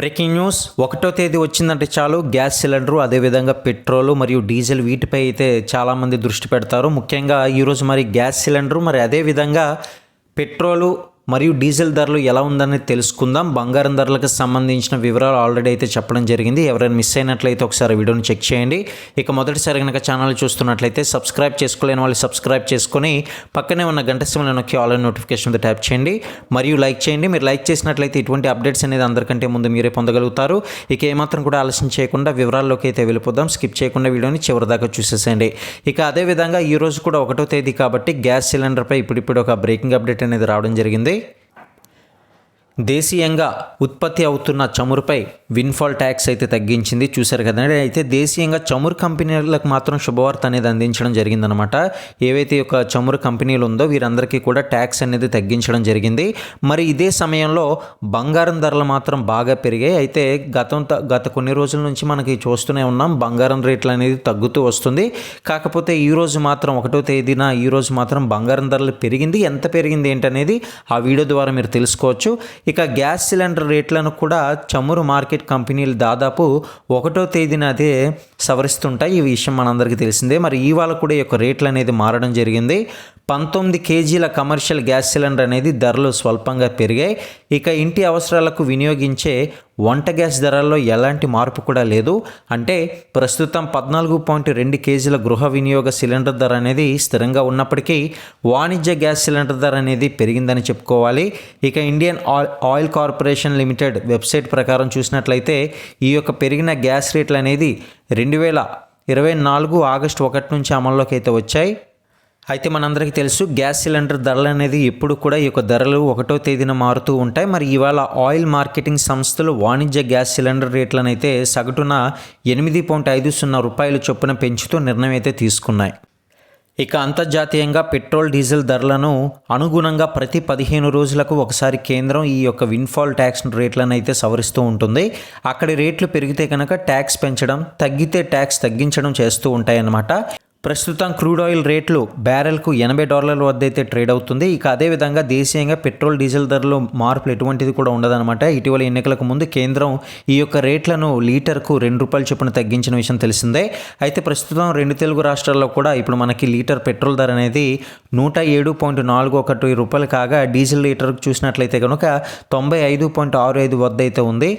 Breaking news. ఒకటో తేదీ వచ్చిందంటే చాలు. గ్యాస్ సిలిండరు అదేవిధంగా పెట్రోలు మరియు డీజిల్ వీటిపై అయితే చాలామంది దృష్టి పెడతారు. ముఖ్యంగా ఈరోజు మరి గ్యాస్ సిలిండరు మరి అదేవిధంగా పెట్రోలు మరియు డీజిల్ ధరలు ఎలా ఉందని తెలుసుకుందాం. బంగారం ధరలకు సంబంధించిన వివరాలు ఆల్రెడీ అయితే చెప్పడం జరిగింది. ఎవరైనా మిస్ అయినట్లయితే ఒకసారి వీడియోని చెక్ చేయండి. ఇక మొదటిసారి కనుక ఛానల్ చూస్తున్నట్లయితే సబ్స్క్రైబ్ చేసుకోలేని వాళ్ళు సబ్స్క్రైబ్ చేసుకొని పక్కనే ఉన్న గంట సింబల్ నొక్కి ఆన్లైన్ నోటిఫికేషన్ ట్యాప్ చేయండి. మరియు లైక్ చేయండి. మీరు లైక్ చేసినట్లయితే ఇటువంటి అప్డేట్స్ అనేది అందరికంటే ముందు మీరే పొందగలుగుతారు. ఇక ఏమాత్రం కూడా ఆలస్యం చేయకుండా వివరాల్లోకి అయితే వెళ్ళిపోదాం. స్కిప్ చేయకుండా వీడియోని చివరి దాకా చూసేసేయండి. ఇక అదేవిధంగా ఈరోజు కూడా ఒకటో తేదీ కాబట్టి గ్యాస్ సిలిండర్పై ఇప్పుడిప్పుడు ఒక బ్రేకింగ్ అప్డేట్ అనేది రావడం జరిగింది. దేశీయంగా ఉత్పత్తి అవుతున్న చమురుపై విన్ఫాల్ ట్యాక్స్ అయితే తగ్గించింది. చూశారు కదండి అయితే దేశీయంగా చమురు కంపెనీలకు మాత్రం శుభవార్త అనేది అందించడం జరిగిందనమాట ఏవైతే ఒక చమురు కంపెనీలు ఉందో వీరందరికీ కూడా ట్యాక్స్ అనేది తగ్గించడం జరిగింది. మరి ఇదే సమయంలో బంగారం ధరలు మాత్రం బాగా పెరిగాయి. అయితే గతం గత కొన్ని రోజుల నుంచి మనకి చూస్తూనే ఉన్నాం. బంగారం రేట్లు అనేది తగ్గుతూ వస్తుంది. కాకపోతే ఈ రోజు మాత్రం ఒకటో తేదీన ఈ రోజు మాత్రం బంగారం ధరలు పెరిగింది. ఎంత పెరిగింది ఏంటనేది ఆ వీడియో ద్వారా మీరు తెలుసుకోవచ్చు. ఇక గ్యాస్ సిలిండర్ రేట్లను కూడా చమురు మార్కెట్ కంపెనీలు దాదాపు ఒకటో తేదీన అదే సవరిస్తుంటాయి. ఈ విషయం మనందరికీ తెలిసిందే. మరి ఇవాళ కూడా ఈ యొక్క రేట్లు అనేది మారడం జరిగింది. పంతొమ్మిది కేజీల కమర్షియల్ గ్యాస్ సిలిండర్ అనేది ధరలు స్వల్పంగా పెరిగాయి. ఇక ఇంటి అవసరాలకు వినియోగించే వంట గ్యాస్ ధరల్లో ఎలాంటి మార్పు కూడా లేదు. అంటే ప్రస్తుతం పద్నాలుగు పాయింట్ రెండు కేజీల గృహ వినియోగ సిలిండర్ ధర అనేది స్థిరంగా ఉన్నప్పటికీ వాణిజ్య గ్యాస్ సిలిండర్ ధర అనేది పెరిగిందని చెప్పుకోవాలి. ఇక Indian Oil Oil Corporation Limited website ప్రకారం చూసినట్లయితే ఈ యొక్క పెరిగిన గ్యాస్ రేట్లు అనేది రెండు వేల ఇరవై నాలుగు ఆగస్టు ఒకటి నుంచి అమల్లోకి అయితే వచ్చాయి. అయితే మనందరికీ తెలుసు గ్యాస్ సిలిండర్ ధరలు అనేది ఎప్పుడు కూడా ఈ యొక్క ధరలు ఒకటో తేదీన మారుతూ ఉంటాయి. మరి ఇవాళ ఆయిల్ మార్కెటింగ్ సంస్థలు వాణిజ్య గ్యాస్ సిలిండర్ రేట్లను అయితే సగటున ఎనిమిది పాయింట్ ఐదు సున్నా రూపాయల చొప్పున పెంచుతూ నిర్ణయం అయితే తీసుకున్నాయి. ఇక అంతర్జాతీయంగా పెట్రోల్ డీజిల్ ధరలను అనుగుణంగా ప్రతి పదిహేను రోజులకు ఒకసారి కేంద్రం ఈ యొక్క విన్ఫాల్ ట్యాక్స్ రేట్లను అయితే సవరిస్తూ ఉంటుంది. అక్కడి రేట్లు పెరిగితే కనుక ట్యాక్స్ పెంచడం తగ్గితే ట్యాక్స్ తగ్గించడం చేస్తూ ఉంటాయన్నమాట. ప్రస్తుతం క్రూడ్ ఆయిల్ రేట్లు బ్యారెల్కు ఎనభై డాలర్ల వద్ద అయితే ట్రేడ్ అవుతుంది. ఇక అదేవిధంగా దేశీయంగా పెట్రోల్ డీజిల్ ధరలు మార్పులు ఎటువంటిది కూడా ఉండదన్నమాట. ఇటీవల ఎన్నికలకు ముందు కేంద్రం ఈ యొక్క రేట్లను లీటర్కు రెండు రూపాయల చొప్పున తగ్గించిన విషయం తెలిసిందే. అయితే ప్రస్తుతం రెండు తెలుగు రాష్ట్రాల్లో కూడా ఇప్పుడు మనకి లీటర్ పెట్రోల్ ధర అనేది నూట ఏడు పాయింట్ నాలుగు ఒకటి రూపాయలు కాగా డీజిల్ లీటర్కు చూసినట్లయితే కనుక తొంభై ఐదు పాయింట్ ఆరు ఐదు వద్ద అయితే ఉంది.